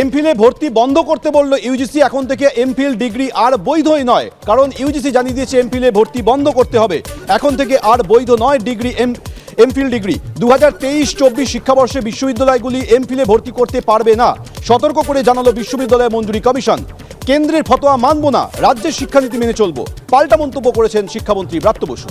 এমফিলে ভর্তি বন্ধ করতে বলল ইউজিসি এখন থেকে এমফিল ডিগ্রি আর বৈধই নয়। কারণ ইউজিসি জানিয়ে দিয়েছে এমফিলে ভর্তি বন্ধ করতে হবে। এখন থেকে আর বৈধ নয় ডিগ্রি এম, এমফিল ডিগ্রি। দু হাজার তেইশ চব্বিশ শিক্ষাবর্ষে বিশ্ববিদ্যালয়গুলি এমফিলে ভর্তি করতে পারবে না। সতর্ক করে জানালো বিশ্ববিদ্যালয় মঞ্জুরি কমিশন। কেন্দ্রের ফতোয়া মানব না, রাজ্যের শিক্ষানীতি মেনে চলবো। পাল্টা মন্তব্য করেছেন শিক্ষামন্ত্রী ব্রাত্য বসু।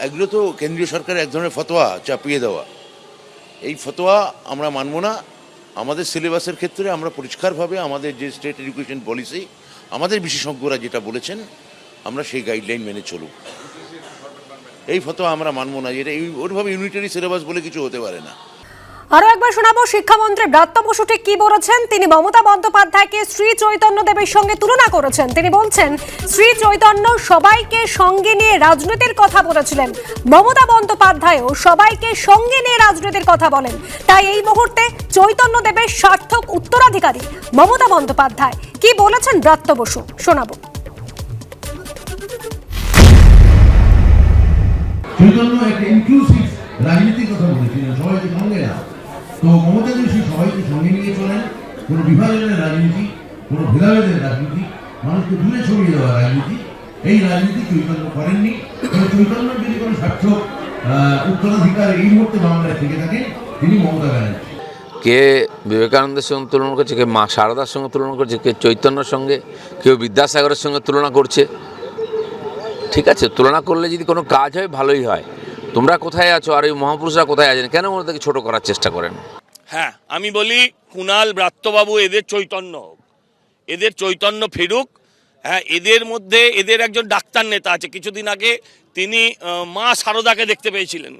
এগুলো তো কেন্দ্রীয় সরকারের এক ধরনের ফতোয়া চাপিয়ে দেওয়া। এই ফতোয়া আমরা মানব না। আমাদের সিলেবাসের ক্ষেত্রে আমরা পরিষ্কারভাবে আমাদের যে স্টেট এডুকেশন পলিসি, আমাদের বিশেষজ্ঞরা যেটা বলেছেন, আমরা সেই গাইডলাইন মেনে চলুক। এই ফতোয়া আমরা মানব না। যেটা ওরভাবে ইউনিটারি সিলেবাস বলে কিছু হতে পারে না। আরও একবার শোনাবো, শিক্ষামন্ত্রী ব্রাত্য বসু ঠিক কি বলেছেন? তিনি মমতা বন্দ্যোপাধ্যায়কে শ্রী চৈতন্য দেবের সঙ্গে তুলনা করেছেন। তিনি বলছেন, শ্রী চৈতন্য সবাইকে সঙ্গে নিয়ে রাজনীতির কথা বলেছিলেন। মমতা বন্দ্যোপাধ্যায়ও সবাইকে সঙ্গে নিয়ে রাজনীতির কথা বলেন। তাই এই মুহূর্তে চৈতন্য দেবের সার্থক উত্তরাধিকারী মমতা বন্দ্যোপাধ্যায়। কি বলেছেন ব্রাত্য বসু? শোনাবো। রাজনীতির কথা বলেছিলেন সঙ্গে না। তো মমতা যদি সবাইকে সঙ্গে নিয়ে চলেন। কোনো বিভাজনের রাজনীতি, কোনো ভেদাভেদের রাজনীতি, মানুষকে দূরে ছড়িয়ে দেওয়া রাজনীতি। এই রাজনীতি চৈতন্য করেননি। এবং চৈতন্যর যদি কোনো সার্থক উত্তরাধিকার এই মুহূর্তে বাংলায় থেকে থাকে তিনি মমতা ব্যানার্জি। কে বিবেকানন্দের সঙ্গে তুলনা করছে, কে মা শারদার সঙ্গে তুলনা করছে, কে চৈতন্যর সঙ্গে, কেউ বিদ্যাসাগরের সঙ্গে তুলনা করছে। ঠিক আছে, তুলনা করলে যদি কোনো কাজ হয়, ভালোই হয়। তোমরা কোথায় আছো আর ওই মহাপুরুষরা কোথায় আছেন? কেন ওদেরকে ছোট করার চেষ্টা করেন? হ্যাঁ আমি বলি কুণাল ব্রাত্যবাবু এদের চৈতন্য হোক। এদের চৈতন্য ফিরুক হ্যাঁ এদের মধ্যে এদের একজন ডাক্তার নেতা আছে। কিছুদিন আগে তিনি মা সারদাকে দেখতে পেয়েছিলেন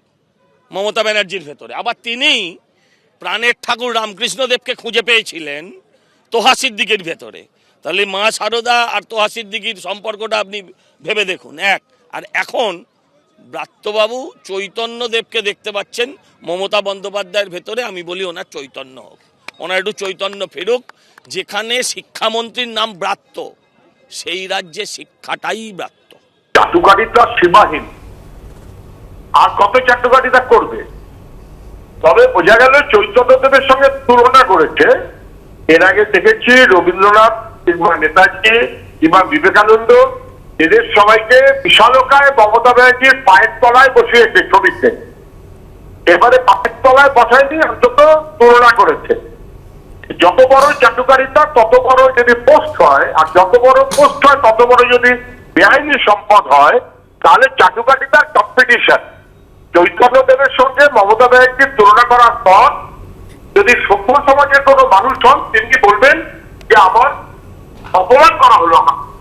মমতা ব্যানার্জির ভেতরে। আবার তিনি প্রাণের ঠাকুর রামকৃষ্ণদেবকে খুঁজে পেয়েছিলেন তোহা সিদ্দিকের ভেতরে। তাহলে মা সারদা আর তোহা সিদ্দিকির সম্পর্কটা আপনি ভেবে দেখুন। এক, আর এখন ব্রাত্যবাবু চৈতন্যদেবকে দেখতে পাচ্ছেন। মমতা বন্দ্যোপাধ্যায়ের ভেতরে আমি বলি ওনার চৈতন্য হোক। ওনার একটু চৈতন্য ফেরুক, যেখানে শিক্ষামন্ত্রীর নাম ব্রাত্য, সেই রাজ্যে শিক্ষাটাই ব্রাত্য। চাটুকারিতা সীমাহীন। আর কত চাটুকারিতা করবে? তবে বোঝা গেল চৈতন্যদেবের সঙ্গে তুলনা করেছে। এর আগে দেখেছি রবীন্দ্রনাথ কিংবা নেতাজি কিংবা বিবেকানন্দ এদের সবাইকে বিশালকায় মমতা ব্যানার্জির পায়ের তলায় বসিয়েছে ছবিতে। এবারে পায়ের তলায় বসায়নি, অন্তত তুলনা করেছে। যত বড় চাটুকারিতা তত বড় যদি পোস্ট হয়, আর যত বড় পোস্ট হয়, তত বড় যদি বেআইনি সম্পদ হয়, তাহলে চাটুকারিতার কম্পিটিশন চৈতন্য দেবের সঙ্গে মমতা ব্যানার্জির তুলনা করার পর, যদি সভ্য সমাজের কোনো মানুষ হন, তিনি বলবেন যে, আমার অপমান করা হলো আমার